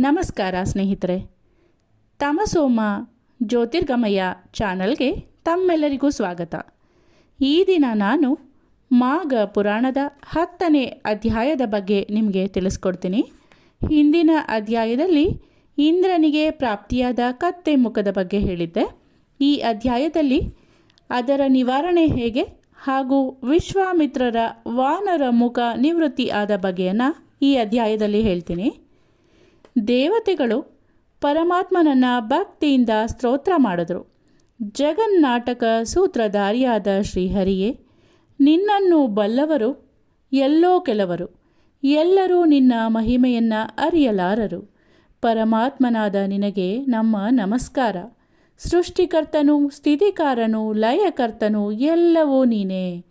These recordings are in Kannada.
ನಮಸ್ಕಾರ ಸ್ನೇಹಿತರೆ. ತಮಸೋಮ ಜ್ಯೋತಿರ್ಗಮಯ ಚಾನಲ್ಗೆ ತಮ್ಮೆಲ್ಲರಿಗೂ ಸ್ವಾಗತ. ಈ ದಿನ ನಾನು ಮಾಘ ಪುರಾಣದ ಹತ್ತನೇ ಅಧ್ಯಾಯದ ಬಗ್ಗೆ ನಿಮಗೆ ತಿಳಿಸ್ಕೊಡ್ತೀನಿ. ಹಿಂದಿನ ಅಧ್ಯಾಯದಲ್ಲಿ ಇಂದ್ರನಿಗೆ ಪ್ರಾಪ್ತಿಯಾದ ಕತ್ತೆ ಮುಖದ ಬಗ್ಗೆ ಹೇಳಿದ್ದೆ. ಈ ಅಧ್ಯಾಯದಲ್ಲಿ ಅದರ ನಿವಾರಣೆ ಹೇಗೆ ಹಾಗೂ ವಿಶ್ವಾಮಿತ್ರರ ವಾನರ ಮುಖ ನಿವೃತ್ತಿ ಆದ ಬಗೆಯನ್ನು ಈ ಅಧ್ಯಾಯದಲ್ಲಿ ಹೇಳ್ತೀನಿ. ದೇವತೆಗಳು ಪರಮಾತ್ಮನನ್ನ ಭಕ್ತಿಯಿಂದ ಸ್ತೋತ್ರ ಮಾಡಿದರು. ಜಗನ್ನಾಟಕ ಸೂತ್ರಧಾರಿಯಾದ ಶ್ರೀಹರಿಯೇ, ನಿನ್ನನ್ನು ಬಲ್ಲವರು ಎಲ್ಲೋ ಕೆಲವರು, ಎಲ್ಲರೂ ನಿನ್ನ ಮಹಿಮೆಯನ್ನು ಅರಿಯಲಾರರು. ಪರಮಾತ್ಮನಾದ ನಿನಗೆ ನಮ್ಮ ನಮಸ್ಕಾರ. ಸೃಷ್ಟಿಕರ್ತನು, ಸ್ಥಿತಿಕಾರನು, ಲಯಕರ್ತನು ಎಲ್ಲವೂ ನೀನೇ.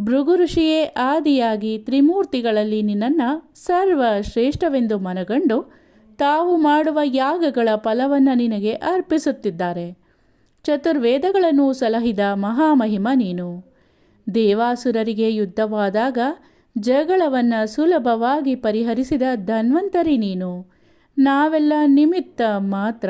ಭೃಗುಋಷಿಯೇ ಆದಿಯಾಗಿ ತ್ರಿಮೂರ್ತಿಗಳಲ್ಲಿ ನಿನ್ನನ್ನು ಸರ್ವಶ್ರೇಷ್ಠವೆಂದು ಮನಗಂಡು ತಾವು ಮಾಡುವ ಯಾಗಗಳ ಫಲವನ್ನು ನಿನಗೆ ಅರ್ಪಿಸುತ್ತಿದ್ದಾರೆ. ಚತುರ್ವೇದಗಳನ್ನು ಸಲಹಿದ ಮಹಾಮಹಿಮ ನೀನು. ದೇವಾಸುರರಿಗೆ ಯುದ್ಧವಾದಾಗ ಜಗಳವನ್ನು ಸುಲಭವಾಗಿ ಪರಿಹರಿಸಿದ ಧನ್ವಂತರಿ ನೀನು. ನಾವೆಲ್ಲ ನಿಮಿತ್ತ ಮಾತ್ರ.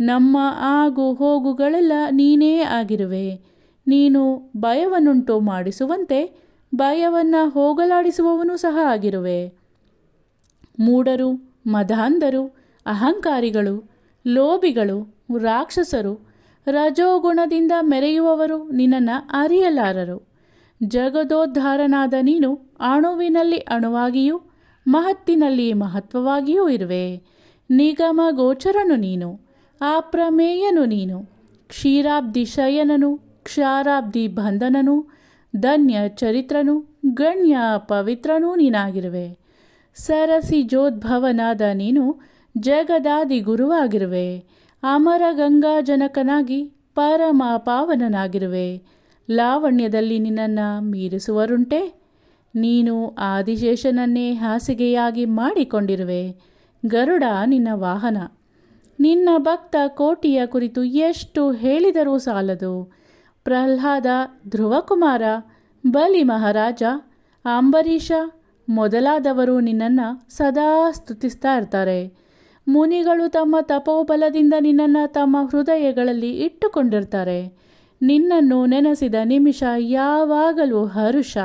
ನಮ್ಮ ಆಗು ಹೋಗುಗಳೆಲ್ಲ ನೀನೇ ಆಗಿರುವೆ. ನೀನು ಭಯವನ್ನುಂಟು ಮಾಡಿಸುವಂತೆ ಭಯವನ್ನು ಹೋಗಲಾಡಿಸುವವನು ಸಹ ಆಗಿರುವೆ. ಮೂಢರು ಮದಾಂಧರು ಅಹಂಕಾರಿಗಳು, ಲೋಭಿಗಳು, ರಾಕ್ಷಸರು, ರಜೋಗುಣದಿಂದ ಮೆರೆಯುವವರು ನಿನ್ನನ್ನು ಅರಿಯಲಾರರು. ಜಗದೋದ್ಧಾರನಾದ ನೀನು ಅಣುವಿನಲ್ಲಿ ಅಣುವಾಗಿಯೂ, ಮಹತ್ತಿನಲ್ಲಿ ಮಹತ್ವವಾಗಿಯೂ ಇರುವೆ. ನಿಗಮ ಗೋಚರನು ನೀನು ಅಪ್ರಮೇಯನು ನೀನು, ಕ್ಷೀರಾಬ್ಧಿ ಶಯನನು, ಕ್ಷಾರಾಬ್ಧಿ ಬಂಧನನು ಧನ್ಯ ಚರಿತ್ರನು ಗಣ್ಯ ಪವಿತ್ರನೂ ನೀನಾಗಿರುವೆ. ಸರಸಿ ಜೋದ್ಭವನಾದ ನೀನು ಜಗದಾದಿ ಗುರುವಾಗಿರುವೆ. ಅಮರ ಗಂಗಾಜನಕನಾಗಿ ಪರಮ ಪಾವನನಾಗಿರುವೆ ಲಾವಣ್ಯದಲ್ಲಿ ನಿನ್ನನ್ನು ಮೀರಿಸುವರುಂಟೆ. ನೀನು ಆದಿಶೇಷನನ್ನೇ ಹಾಸಿಗೆಯಾಗಿ ಮಾಡಿಕೊಂಡಿರುವೆ. ಗರುಡ ನಿನ್ನ ವಾಹನ. ನಿನ್ನ ಭಕ್ತ ಕೋಟಿಯ ಕುರಿತು ಎಷ್ಟು ಹೇಳಿದರೂ ಸಾಲದು. ಪ್ರಹ್ಲಾದ ಧ್ರುವಕುಮಾರ, ಬಲಿ ಮಹಾರಾಜ, ಅಂಬರೀಷ ಮೊದಲಾದವರು ನಿನ್ನನ್ನು ಸದಾ ಸ್ತುತಿಸ್ತಾ ಇರ್ತಾರೆ. ಮುನಿಗಳು ತಮ್ಮ ತಪೋಬಲದಿಂದ ನಿನ್ನನ್ನು ತಮ್ಮ ಹೃದಯಗಳಲ್ಲಿ ಇಟ್ಟುಕೊಂಡಿರ್ತಾರೆ. ನಿನ್ನನ್ನು ನೆನೆಸಿದ ನಿಮಿಷ ಯಾವಾಗಲೂ ಹರುಷ.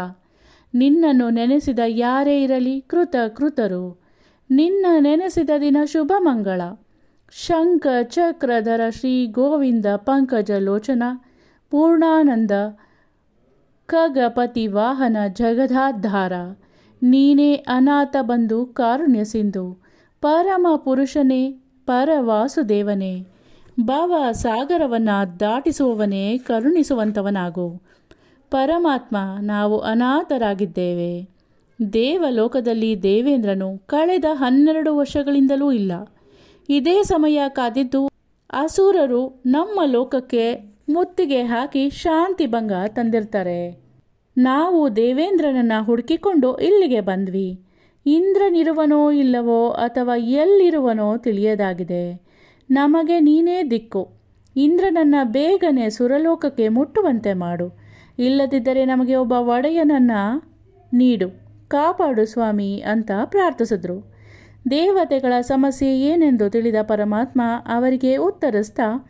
ನಿನ್ನನ್ನು ನೆನೆಸಿದ ಯಾರೇ ಇರಲಿ ಕೃತ ಕೃತರು ನಿನ್ನ ನೆನೆಸಿದ ದಿನ ಶುಭ ಮಂಗಳ. ಶಂಖ, ಚಕ್ರಧರ, ಶ್ರೀ ಗೋವಿಂದ, ಪಂಕಜ ಲೋಚನ, ಪೂರ್ಣಾನಂದ, ಖಗಪತಿ ವಾಹನ, ಜಗದಾಧಾರ. ನೀನೇ ಅನಾಥ ಬಂದು ಕಾರುಣ್ಯ ಸಿಂಧು. ಪರಮ ಪುರುಷನೇ, ಪರವಾಸುದೇವನೇ. ಭಾವ ಸಾಗರವನ್ನು ದಾಟಿಸುವವನೇ ಕರುಣಿಸುವಂಥವನಾಗು ಪರಮಾತ್ಮ, ನಾವು ಅನಾಥರಾಗಿದ್ದೇವೆ. ದೇವಲೋಕದಲ್ಲಿ ದೇವೇಂದ್ರನು ಕಳೆದ ಹನ್ನೆರಡು ವರ್ಷಗಳಿಂದಲೂ ಇಲ್ಲ. ಇದೇ ಸಮಯ ಕಾದಿದ್ದು ಅಸುರರು ನಮ್ಮ ಲೋಕಕ್ಕೆ ಮುತ್ತಿಗೆ ಹಾಕಿ ಶಾಂತಿ ಭಂಗ ತಂದಿರ್ತಾರೆ. ನಾವು ದೇವೇಂದ್ರನನ್ನು ಹುಡುಕಿಕೊಂಡು ಇಲ್ಲಿಗೆ ಬಂದ್ವಿ. ಇಂದ್ರನಿರುವನೋ ಇಲ್ಲವೋ ಅಥವಾ ಎಲ್ಲಿರುವನೋ ತಿಳಿಯದಾಗಿದೆ. ನಮಗೆ ನೀನೇ ದಿಕ್ಕು. ಇಂದ್ರನನ್ನ ಬೇಗನೆ ಸುರಲೋಕಕ್ಕೆ ಮುಟ್ಟುವಂತೆ ಮಾಡು. ಇಲ್ಲದಿದ್ದರೆ ನಮಗೆ ಒಬ್ಬ ಒಡೆಯನನ್ನು ನೀಡು. ಕಾಪಾಡು ಸ್ವಾಮಿ ಅಂತ ಪ್ರಾರ್ಥಿಸಿದ್ರು. ದೇವತೆಗಳ ಸಮಸ್ಯೆ ಏನೆಂದು ತಿಳಿದ ಪರಮಾತ್ಮ ಅವರಿಗೆ ಉತ್ತರಿಸ್ತಾ,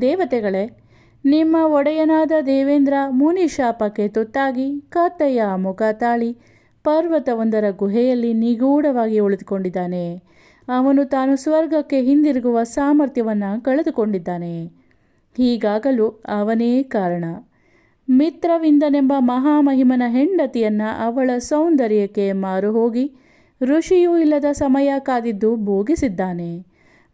ದೇವತೆಗಳೇ ನಿಮ್ಮ ಒಡೆಯನಾದ ದೇವೇಂದ್ರ ಮುನಿ ಶಾಪಕ್ಕೆ ತುತ್ತಾಗಿ ಕತ್ತೆಯ ಮುಖ ತಾಳಿ ಪರ್ವತವೊಂದರ ಗುಹೆಯಲ್ಲಿ ನಿಗೂಢವಾಗಿ ಉಳಿದುಕೊಂಡಿದ್ದಾನೆ. ಅವನು ತಾನು ಸ್ವರ್ಗಕ್ಕೆ ಹಿಂದಿರುಗುವ ಸಾಮರ್ಥ್ಯವನ್ನು ಕಳೆದುಕೊಂಡಿದ್ದಾನೆ. ಹೀಗಾಗಲೂ ಅವನೇ ಕಾರಣ. ಮಿತ್ರವಿಂದನೆಂಬ ಮಹಾಮಹಿಮನ ಹೆಂಡತಿಯನ್ನು ಅವಳ ಸೌಂದರ್ಯಕ್ಕೆ ಮಾರು ಹೋಗಿ ಋಷಿಯೂ ಇಲ್ಲದ ಸಮಯ ಕಾದಿದ್ದು ಭೋಗಿಸಿದ್ದಾನೆ.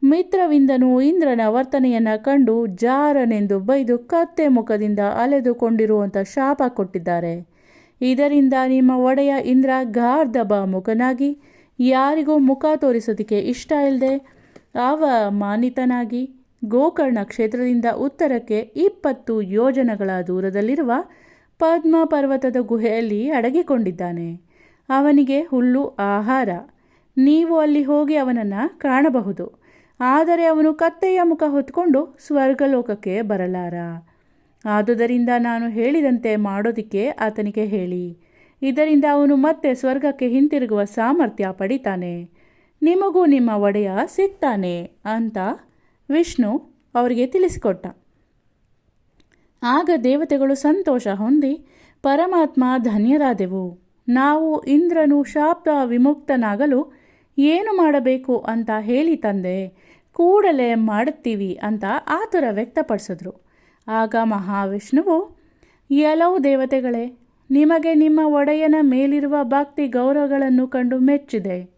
ಮಿತ್ರವಿಂದನು ಇಂದ್ರನ ವರ್ತನೆಯನ್ನು ಕಂಡು ಜಾರನೆಂದು ಬೈದು ಕತ್ತೆ ಮುಖದಿಂದ ಅಲೆದುಕೊಂಡಿರುವಂಥ ಶಾಪ ಕೊಟ್ಟಿದ್ದಾರೆ. ಇದರಿಂದ ನಿಮ್ಮ ಒಡೆಯ ಇಂದ್ರ ಗಾರ್ಧಬ ಮುಖನಾಗಿ ಯಾರಿಗೂ ಮುಖ ತೋರಿಸೋದಕ್ಕೆ ಇಷ್ಟ ಇಲ್ಲದೆ ಅವಮಾನಿತನಾಗಿ ಗೋಕರ್ಣ ಕ್ಷೇತ್ರದಿಂದ ಉತ್ತರಕ್ಕೆ ಇಪ್ಪತ್ತು ಯೋಜನಗಳ ದೂರದಲ್ಲಿರುವ ಪದ್ಮ ಪರ್ವತದ ಗುಹೆಯಲ್ಲಿ ಅಡಗಿಕೊಂಡಿದ್ದಾನೆ. ಅವನಿಗೆ ಹುಲ್ಲು, ಆಹಾರ, ನೀವು ಅಲ್ಲಿ ಹೋಗಿ ಅವನನ್ನು ಕಾಣಬಹುದು. ಆದರೆ ಅವನು ಕತ್ತೆಯ ಮುಖ ಹೊತ್ಕೊಂಡು ಸ್ವರ್ಗಲೋಕಕ್ಕೆ ಬರಲಾರ. ಆದುದರಿಂದ ನಾನು ಹೇಳಿದಂತೆ ಮಾಡೋದಕ್ಕೆ ಆತನಿಗೆ ಹೇಳಿ. ಇದರಿಂದ ಅವನು ಮತ್ತೆ ಸ್ವರ್ಗಕ್ಕೆ ಹಿಂತಿರುಗುವ ಸಾಮರ್ಥ್ಯ ಪಡಿತಾನೆ. ನಿಮಗೂ ನಿಮ್ಮ ಒಡೆಯ ಸಿಗ್ತಾನೆ ಅಂತ ವಿಷ್ಣು ಅವರಿಗೆ ತಿಳಿಸಿಕೊಟ್ಟ. ಆಗ ದೇವತೆಗಳು ಸಂತೋಷ ಹೊಂದಿ, ಪರಮಾತ್ಮ ಧನ್ಯರಾದೆವು. ನಾವು ಇಂದ್ರನು ಶಾಪ್ತ ವಿಮುಕ್ತನಾಗಲು ಏನು ಮಾಡಬೇಕು ಅಂತ ಹೇಳಿ ತಂದೆ, ಕೂಡಲೇ ಮಾಡುತ್ತೀವಿ ಅಂತ ಆತುರ ವ್ಯಕ್ತಪಡಿಸಿದ್ರು. ಆಗ ಮಹಾವಿಷ್ಣುವು, ಎಲ್ಲವು ದೇವತೆಗಳೇ, ನಿಮಗೆ ನಿಮ್ಮ ಒಡೆಯನ ಮೇಲಿರುವ ಭಕ್ತಿ ಗೌರವಗಳನ್ನು ಕಂಡು ಮೆಚ್ಚಿದೆ.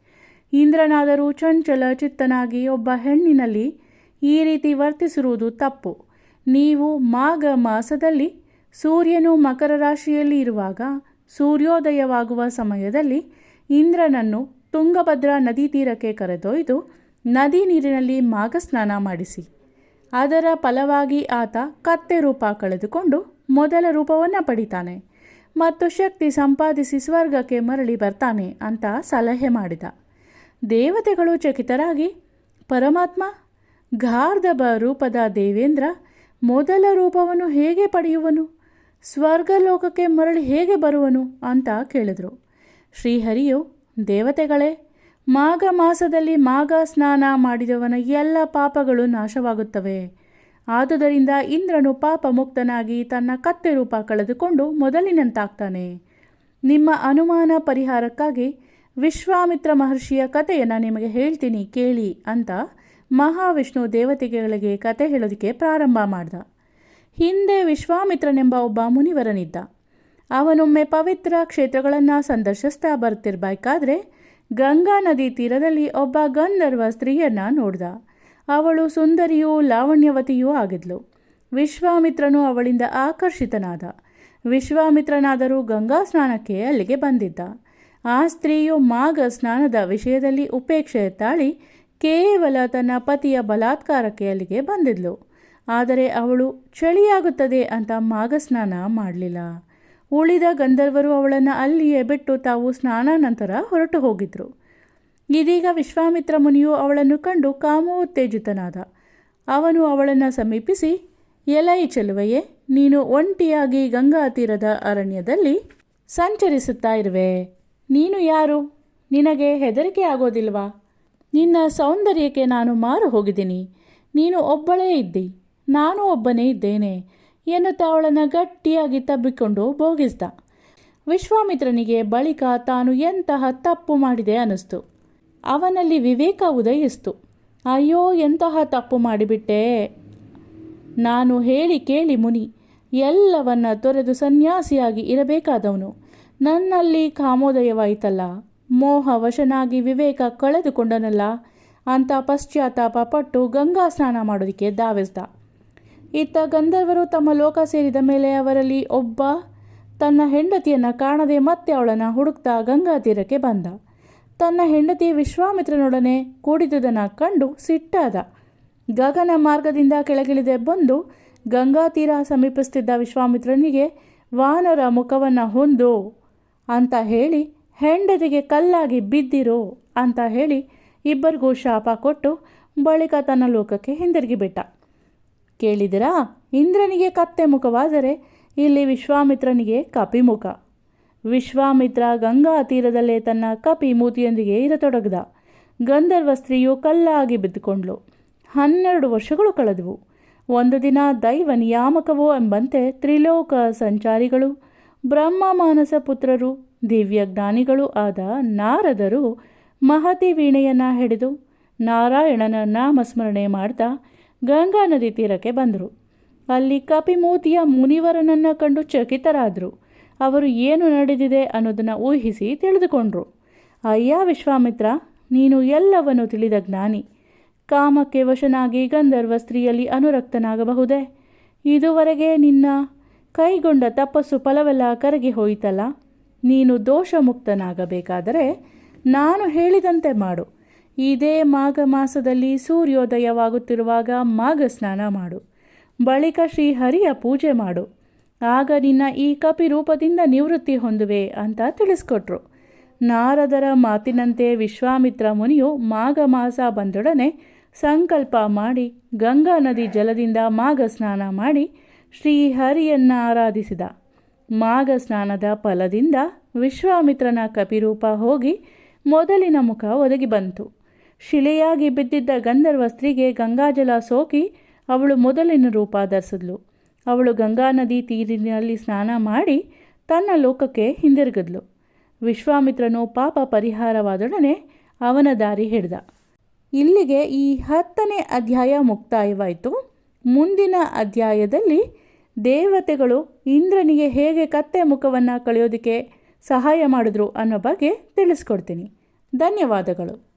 ಇಂದ್ರನಾದರೂ ಚಂಚಲ ಚಿತ್ತನಾಗಿ ಒಬ್ಬ ಹೆಣ್ಣಿನಲ್ಲಿ ಈ ರೀತಿ ವರ್ತಿಸಿರುವುದು ತಪ್ಪು. ನೀವು ಮಾಘ ಮಾಸದಲ್ಲಿ ಸೂರ್ಯನು ಮಕರ ರಾಶಿಯಲ್ಲಿ ಇರುವಾಗ, ಸೂರ್ಯೋದಯವಾಗುವ ಸಮಯದಲ್ಲಿ ಇಂದ್ರನನ್ನು ತುಂಗಭದ್ರಾ ನದಿ ತೀರಕ್ಕೆ ಕರೆದೊಯ್ದು ನದಿ ನೀರಿನಲ್ಲಿ ಮಾಘಸ್ನಾನ ಮಾಡಿಸಿ. ಅದರ ಫಲವಾಗಿ ಆತ ಕತ್ತೆ ರೂಪ ಕಳೆದುಕೊಂಡು ಮೊದಲ ರೂಪವನ್ನು ಪಡಿತಾನೆ ಮತ್ತು ಶಕ್ತಿ ಸಂಪಾದಿಸಿ ಸ್ವರ್ಗಕ್ಕೆ ಮರಳಿ ಬರ್ತಾನೆ ಅಂತ ಸಲಹೆ ಮಾಡಿದ. ದೇವತೆಗಳು ಚಕಿತರಾಗಿ, ಪರಮಾತ್ಮ ಗಾರ್ಧಬ ರೂಪದ ದೇವೇಂದ್ರ, ಮೊದಲ ರೂಪವನ್ನು ಹೇಗೆ ಪಡೆಯುವನು? ಸ್ವರ್ಗಲೋಕಕ್ಕೆ ಮರಳಿ ಹೇಗೆ ಬರುವನು? ಅಂತ ಕೇಳಿದರು. ಶ್ರೀಹರಿಯು ದೇವತೆಗಳೇ, ಮಾಘ ಮಾಸದಲ್ಲಿ ಮಾಘ ಸ್ನಾನ ಮಾಡಿದವನ ಎಲ್ಲ ಪಾಪಗಳು ನಾಶವಾಗುತ್ತವೆ. ಆದುದರಿಂದ ಇಂದ್ರನು ಪಾಪ ಮುಕ್ತನಾಗಿ ತನ್ನ ಕತ್ತೆ ರೂಪ ಕಳೆದುಕೊಂಡು ಮೊದಲಿನಂತಾಗ್ತಾನೆ. ನಿಮ್ಮ ಅನುಮಾನ ಪರಿಹಾರಕ್ಕಾಗಿ ವಿಶ್ವಾಮಿತ್ರ ಮಹರ್ಷಿಯ ಕಥೆಯನ್ನು ನಿಮಗೆ ಹೇಳ್ತೀನಿ, ಕೇಳಿ ಅಂತ ಮಹಾವಿಷ್ಣು ದೇವತೆಗಳಿಗೆ ಕತೆ ಹೇಳೋದಕ್ಕೆ ಪ್ರಾರಂಭ ಮಾಡ್ದ. ಹಿಂದೆ ವಿಶ್ವಾಮಿತ್ರನೆಂಬ ಒಬ್ಬ ಮುನಿವರನಿದ್ದ. ಅವನೊಮ್ಮೆ ಪವಿತ್ರ ಕ್ಷೇತ್ರಗಳನ್ನು ಸಂದರ್ಶಿಸ್ತಾ ಬರ್ತಿರ್ಬೇಕಾದ್ರೆ ಗಂಗಾ ನದಿ ತೀರದಲ್ಲಿ ಒಬ್ಬ ಗಂಧರ್ವ ಸ್ತ್ರೀಯನ್ನು ನೋಡ್ದ. ಅವಳು ಸುಂದರಿಯೂ ಲಾವಣ್ಯವತಿಯೂ ಆಗಿದ್ಲು. ವಿಶ್ವಾಮಿತ್ರನು ಅವಳಿಂದ ಆಕರ್ಷಿತನಾದ. ವಿಶ್ವಾಮಿತ್ರನಾದರೂ ಗಂಗಾ ಸ್ನಾನಕ್ಕೆ ಅಲ್ಲಿಗೆ ಬಂದಿದ್ದ. ಆ ಸ್ತ್ರೀಯು ಮಾಘ ಸ್ನಾನದ ವಿಷಯದಲ್ಲಿ ಉಪೇಕ್ಷೆ ತಾಳಿ ಕೇವಲ ತನ್ನ ಪತಿಯ ಬಲಾತ್ಕಾರಕ್ಕೆ ಅಲ್ಲಿಗೆ ಬಂದಿದ್ಲು. ಆದರೆ ಅವಳು ಚಳಿಯಾಗುತ್ತದೆ ಅಂತ ಮಾಘ ಸ್ನಾನ ಮಾಡಲಿಲ್ಲ. ಉಳಿದ ಗಂಧರ್ವರು ಅವಳನ್ನು ಅಲ್ಲಿಯೇ ಬಿಟ್ಟು ತಾವು ಸ್ನಾನ ನಂತರ ಹೊರಟು ಹೋಗಿದ್ರು. ಇದೀಗ ವಿಶ್ವಾಮಿತ್ರ ಮುನಿಯು ಅವಳನ್ನು ಕಂಡು ಕಾಮೋತ್ತೇಜಿತನಾದ ಅವನು ಅವಳನ್ನು ಸಮೀಪಿಸಿ, ಎಲೈ ಚೆಲುವೆಯೇ, ನೀನು ಒಂಟಿಯಾಗಿ ಗಂಗಾ ತೀರದ ಅರಣ್ಯದಲ್ಲಿ ಸಂಚರಿಸುತ್ತಾ ಇರುವೆ. ನೀನು ಯಾರು? ನಿನಗೆ ಹೆದರಿಕೆ ಆಗೋದಿಲ್ವಾ? ನಿನ್ನ ಸೌಂದರ್ಯಕ್ಕೆ ನಾನು ಮಾರು ಹೋಗಿದ್ದೀನಿ. ನೀನು ಒಬ್ಬಳೇ ಇದ್ದಿ. ನಾನು ಒಬ್ಬನೇ ಇದ್ದೇನೆ. ಎನ್ನುತ್ತಾ ಅವಳನ್ನು ಗಟ್ಟಿಯಾಗಿ ತಬ್ಬಿಕೊಂಡು ಭೋಗಿಸ್ದ. ವಿಶ್ವಾಮಿತ್ರನಿಗೆ ಬಳಿಕ ತಾನು ಎಂತಹ ತಪ್ಪು ಮಾಡಿದೆ ಅನ್ನಿಸ್ತು. ಅವನಲ್ಲಿ ವಿವೇಕ ಉದಯಿಸ್ತು. ಅಯ್ಯೋ, ಎಂತಹ ತಪ್ಪು ಮಾಡಿಬಿಟ್ಟೆ? ನಾನು ಹೇಳಿ ಕೇಳಿ ಮುನಿ, ಎಲ್ಲವನ್ನ ತೊರೆದು ಸನ್ಯಾಸಿಯಾಗಿ ಇರಬೇಕಾದವನು. ನನ್ನಲ್ಲಿ ಕಾಮೋದಯವಾಯಿತಲ್ಲ ಮೋಹ ವಶನಾಗಿ ವಿವೇಕ ಕಳೆದುಕೊಂಡನಲ್ಲ. ಅಂತ ಪಶ್ಚಾತ್ತಾಪ ಪಟ್ಟು ಗಂಗಾ ಸ್ನಾನ ಮಾಡೋದಕ್ಕೆ ಧಾವಿಸ್ದ. ಇತ್ತ ಗಂಧರ್ವರು ತಮ್ಮ ಲೋಕ ಸೇರಿದ ಮೇಲೆ ಅವರಲ್ಲಿ ಒಬ್ಬ ತನ್ನ ಹೆಂಡತಿಯನ್ನು ಕಾಣದೆ ಮತ್ತೆ ಅವಳನ್ನು ಹುಡುಕ್ತಾ ಗಂಗಾ ತೀರಕ್ಕೆ ಬಂದ. ತನ್ನ ಹೆಂಡತಿ ವಿಶ್ವಾಮಿತ್ರನೊಡನೆ ಕೂಡಿದುದನ್ನು ಕಂಡು ಸಿಟ್ಟಾದ. ಗಗನ ಮಾರ್ಗದಿಂದ ಕೆಳಗಿಳಿದೆ ಬಂದು ಗಂಗಾ ತೀರ ಸಮೀಪಿಸುತ್ತಿದ್ದ ವಿಶ್ವಾಮಿತ್ರನಿಗೆ, ವಾನರ ಮುಖವನ್ನು ಹೊಂದು ಅಂತ ಹೇಳಿ, ಹೆಂಡತಿಗೆ ಕಲ್ಲಾಗಿ ಬಿದ್ದಿರೋ ಅಂತ ಹೇಳಿ ಇಬ್ಬರಿಗೂ ಶಾಪ ಕೊಟ್ಟು ಬಳಿಕ ತನ್ನ ಲೋಕಕ್ಕೆ ಹಿಂದಿರುಗಿ ಬಿಟ್ಟ. ಕೇಳಿದಿರಾ? ಇಂದ್ರನಿಗೆ ಕತ್ತೆ ಮುಖವಾದರೆ ಇಲ್ಲಿ ವಿಶ್ವಾಮಿತ್ರನಿಗೆ ಕಪಿಮುಖ ವಿಶ್ವಾಮಿತ್ರ ಗಂಗಾ ತೀರದಲ್ಲೇ ತನ್ನ ಕಪಿ ಮೂತಿಯೊಂದಿಗೆ ಇರತೊಡಗಿದ. ಗಂಧರ್ವ ಸ್ತ್ರೀಯು ಕಲ್ಲಾಗಿ ಬಿದ್ದುಕೊಂಡ್ಳು. ಹನ್ನೆರಡು ವರ್ಷಗಳು ಕಳೆದವು. ಒಂದು ದಿನ ದೈವ ನಿಯಾಮಕವೋ ಎಂಬಂತೆ ತ್ರಿಲೋಕ ಸಂಚಾರಿಗಳು, ಬ್ರಹ್ಮ ಮಾನಸ ಪುತ್ರರು, ದಿವ್ಯ ಜ್ಞಾನಿಗಳೂ ಆದ ನಾರದರು ಮಹತಿ ವೀಣೆಯನ್ನು ಹಿಡಿದು ನಾರಾಯಣನ ನಾಮಸ್ಮರಣೆ ಮಾಡ್ತಾ ಗಂಗಾ ನದಿ ತೀರಕ್ಕೆ ಬಂದರು. ಅಲ್ಲಿ ಕಪಿಮೂತಿಯ ಮುನಿವರನನ್ನು ಕಂಡು ಚಕಿತರಾದರು. ಅವರು ಏನು ನಡೆದಿದೆ ಅನ್ನೋದನ್ನು ಊಹಿಸಿ ತಿಳಿದುಕೊಂಡರು. ಅಯ್ಯ ವಿಶ್ವಾಮಿತ್ರ, ನೀನು ಎಲ್ಲವನ್ನು ತಿಳಿದ ಜ್ಞಾನಿ. ಕಾಮಕ್ಕೆ ವಶನಾಗಿ ಗಂಧರ್ವ ಸ್ತ್ರೀಯಲ್ಲಿ ಅನುರಕ್ತನಾಗಬಹುದೇ? ಇದುವರೆಗೆ ನಿನ್ನ ಕೈಗೊಂಡ ತಪಸ್ಸು ಫಲವೆಲ್ಲ ಕರಗಿ ಹೋಯಿತಲ್ಲ? ನೀನು ದೋಷಮುಕ್ತನಾಗಬೇಕಾದರೆ ನಾನು ಹೇಳಿದಂತೆ ಮಾಡು. ಇದೇ ಮಾಘ ಮಾಸದಲ್ಲಿ ಸೂರ್ಯೋದಯವಾಗುತ್ತಿರುವಾಗ ಮಾಘ ಸ್ನಾನ ಮಾಡು. ಬಳಿಕ ಶ್ರೀಹರಿಯ ಪೂಜೆ ಮಾಡು. ಆಗ ನಿನ್ನ ಈ ಕಪಿ ರೂಪದಿಂದ ನಿವೃತ್ತಿ ಹೊಂದುವೆ ಅಂತ ತಿಳಿಸ್ಕೊಟ್ರು. ನಾರದರ ಮಾತಿನಂತೆ ವಿಶ್ವಾಮಿತ್ರ ಮುನಿಯು ಮಾಘ ಮಾಸ ಬಂದೊಡನೆ ಸಂಕಲ್ಪ ಮಾಡಿ ಗಂಗಾ ನದಿ ಜಲದಿಂದ ಮಾಘ ಸ್ನಾನ ಮಾಡಿ ಶ್ರೀಹರಿಯನ್ನ ಆರಾಧಿಸಿದ. ಮಾಘ ಸ್ನಾನದ ಫಲದಿಂದ ವಿಶ್ವಾಮಿತ್ರನ ಕಪಿರೂಪ ಹೋಗಿ ಮೊದಲಿನ ಮುಖ ಒದಗಿ ಬಂತು. ಶಿಲೆಯಾಗಿ ಬಿದ್ದಿದ್ದ ಗಂಧರ್ವ ಸ್ತ್ರೀಗೆ ಗಂಗಾಜಲ ಸೋಕಿ ಅವಳು ಮೊದಲಿನ ರೂಪ ಧರಿಸಿದ್ಲು. ಅವಳು ಗಂಗಾ ನದಿ ತೀರಿನಲ್ಲಿ ಸ್ನಾನ ಮಾಡಿ ತನ್ನ ಲೋಕಕ್ಕೆ ಹಿಂದಿರುಗಿದ್ಲು. ವಿಶ್ವಾಮಿತ್ರನು ಪಾಪ ಪರಿಹಾರವಾದೊಡನೆ ಅವನ ದಾರಿ ಹಿಡ್ದ. ಇಲ್ಲಿಗೆ ಈ ಹತ್ತನೇ ಅಧ್ಯಾಯ ಮುಕ್ತಾಯವಾಯಿತು. ಮುಂದಿನ ಅಧ್ಯಾಯದಲ್ಲಿ ದೇವತೆಗಳು ಇಂದ್ರನಿಗೆ ಹೇಗೆ ಕತ್ತೆ ಮುಖವನ್ನು ಕಳೆಯೋದಕ್ಕೆ ಸಹಾಯ ಮಾಡಿದ್ರು ಅನ್ನೋ ಬಗ್ಗೆ ತಿಳಿಸ್ಕೊಡ್ತೀನಿ. ಧನ್ಯವಾದಗಳು.